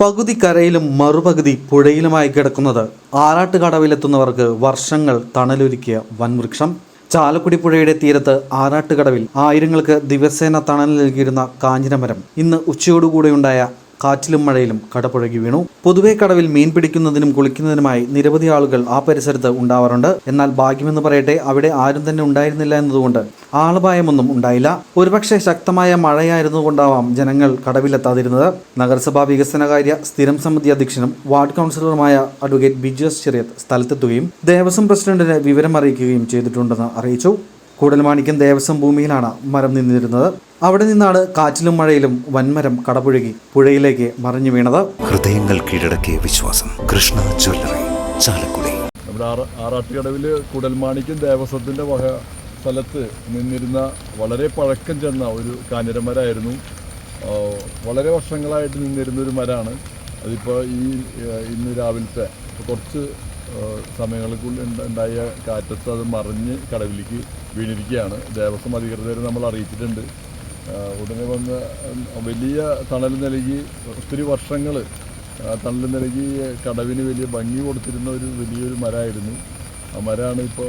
പകുതി കരയിലും മറുപകുതി പുഴയിലുമായി കിടക്കുന്നത്. ആറാട്ടുകടവിലെത്തുന്നവർക്ക് വർഷങ്ങൾ തണലൊരുക്കിയ വൻവൃക്ഷം. ചാലക്കുടി പുഴയുടെ തീരത്ത് ആറാട്ടുകടവിൽ ആയിരങ്ങൾക്ക് ദിവസേന തണൽ നൽകിയിരുന്ന കാഞ്ഞിരമരം. ഇന്ന് ഉച്ചയോടുകൂടെയുണ്ടായ കാറ്റിലും മഴയിലും കടപുഴകി വീണു. പൊതുവെ കടവിൽ മീൻ പിടിക്കുന്നതിനും കുളിക്കുന്നതിനുമായി നിരവധി ആളുകൾ ആ പരിസരത്ത് ഉണ്ടാവാറുണ്ട്. എന്നാൽ ഭാഗ്യമെന്ന് പറയട്ടെ അവിടെ ആരും തന്നെ ഉണ്ടായിരുന്നില്ല എന്നതുകൊണ്ട് ആളപായമൊന്നും ഉണ്ടായില്ല. ഒരുപക്ഷെ ശക്തമായ മഴയായിരുന്നു കൊണ്ടാവാം ജനങ്ങൾ കടവിലെത്താതിരുന്നത്. നഗരസഭാ വികസനകാര്യ സ്ഥിരം സമിതി അധ്യക്ഷനും വാർഡ് കൗൺസിലറുമായ അഡ്വക്കേറ്റ് ബിജോസ് ചെറിയത് സ്ഥലത്തെത്തുകയും ദേവസ്വം പ്രസിഡന്റിന് വിവരം അറിയിക്കുകയും ചെയ്തിട്ടുണ്ടെന്ന് അറിയിച്ചു. കൂടൽമാണിക്യം ദേവസ്വം ഭൂമിയിലാണ് മരം നിന്നിരുന്നത്. അവിടെ നിന്നാണ് കാറ്റിലും മഴയിലും വൻമരം കടപുഴകി പുഴയിലേക്ക് മറിഞ്ഞു വീണത്. ഹൃദയങ്ങൾ കീഴടക്കിയ വിശ്വാസം. കൃഷ്ണ ജ്വല്ലറി ചാലക്കുടി. നമ്മുടെ ആറ ആറാട്ടുകടവിൽ കുടൽമാണിക്യം ദേവസ്വത്തിന്റെ വക സ്ഥലത്ത് നിന്നിരുന്ന വളരെ പഴക്കം ചെന്ന ഒരു കാഞ്ഞിരമരായിരുന്നു. വളരെ വർഷങ്ങളായിട്ട് നിന്നിരുന്ന ഒരു മരമാണ് അതിപ്പോൾ ഈ ഇന്ന് രാവിലത്തെ കുറച്ച് സമയങ്ങൾക്കുള്ളിൽ ഉണ്ട- ഉണ്ടായ കാറ്റത്ത് അത് മറിഞ്ഞ് കടവിലേക്ക് വീണിരിക്കുകയാണ്. ദേവസ്വം അധികൃതർ നമ്മൾ അറിയിച്ചിട്ടുണ്ട്. ഉടനെ വന്ന് വലിയ തണൽ നൽകി ഒത്തിരി വർഷങ്ങൾ തണൽ നൽകി കടവിന് വലിയ ഭംഗി കൊടുത്തിരുന്ന ഒരു വലിയൊരു മരമായിരുന്നു ആ മരമാണ് ഇപ്പോൾ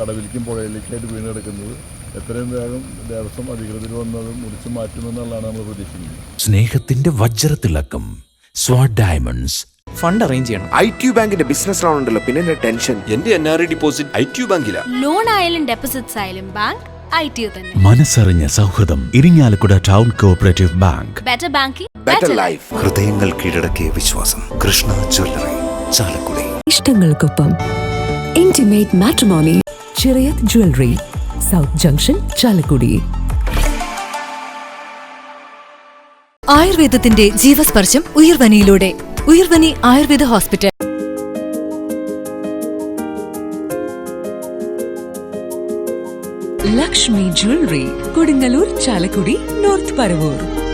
കടവിലേക്കും പുഴയിലേക്കായിട്ട് വീണ് കിടക്കുന്നത് എത്രയും വേഗം ദേവസ്വം അധികൃതർ വന്നത് മുറിച്ച് മാറ്റുമെന്നുള്ളതാണ് നമ്മൾ പ്രതീക്ഷിക്കുന്നത്. സ്നേഹത്തിന്റെ വജ്രത്തിളക്കം സ്വാഡ് ഡയമണ്ട്സ് ഫണ്ട് അറേഞ്ച് ചെയ്യണം. ഐ ടി ബാങ്കിന്റെ ബിസിനസ് ലോൺ ഉണ്ടല്ലോ പിന്നെ എന്റെ ടെൻഷൻ? എന്റെ N R I deposit I T ബാങ്കിലാ. Loan ആയാലും ഡെപ്പോസിറ്റ്സ് ആയാലും ബാങ്ക് ഐ ടി തന്നെ. മനസ്സറിഞ്ഞ സൗഹൃദം Irinjalakuda town cooperative bank better banking better life ഹൃദയങ്ങൾ കീഴടക്കിയ വിശ്വാസം Krishna jewellery Chalakudy. ഇഷ്ടങ്ങൾക്കൊപ്പം intimate matrimony Chirayath jewellery south junction Chalakudy. ആയുർവേദത്തിന്റെ ജീവസ്പർശം ഉയർവനിയിലൂടെ. Uyarvani Ayurveda hospital. Lakshmi jewellery Kodungallur Chalakudy north Paravur.